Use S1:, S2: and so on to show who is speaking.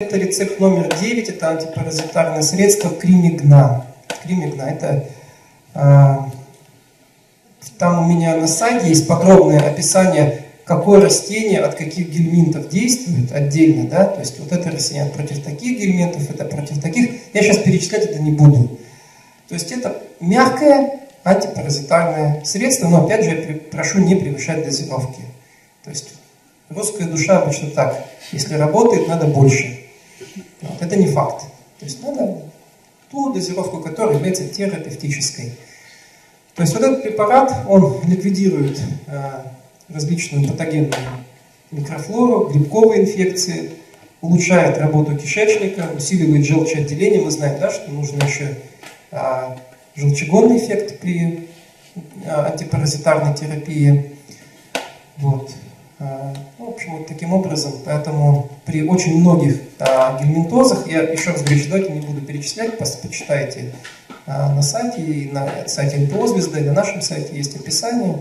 S1: Это рецепт номер 9, это антипаразитарное средство Кримигна. Кримигна это а, там у меня на сайте есть подробное описание, какое растение от каких гельминтов действует отдельно, да, то есть вот это растение против таких гельминтов, это против таких. Я сейчас перечислять это не буду. То есть это мягкое антипаразитарное средство, но опять же я прошу не превышать дозировки. То есть русская душа обычно так, если работает, надо больше. Это не факт. То есть надо ту дозировку, которая является терапевтической. То есть вот этот препарат, он ликвидирует э, различную патогенную микрофлору, грибковые инфекции, улучшает работу кишечника, усиливает желчеотделение. Мы знаем, да, что нужно еще э, желчегонный эффект при э, антипаразитарной терапии. Вот. Э, в общем, вот таким образом, поэтому при очень многих а, гельминтозах, я еще раз говорю, давайте не буду перечислять, почитайте а, на сайте, и на сайте НПО «Звезда», и на нашем сайте есть описание.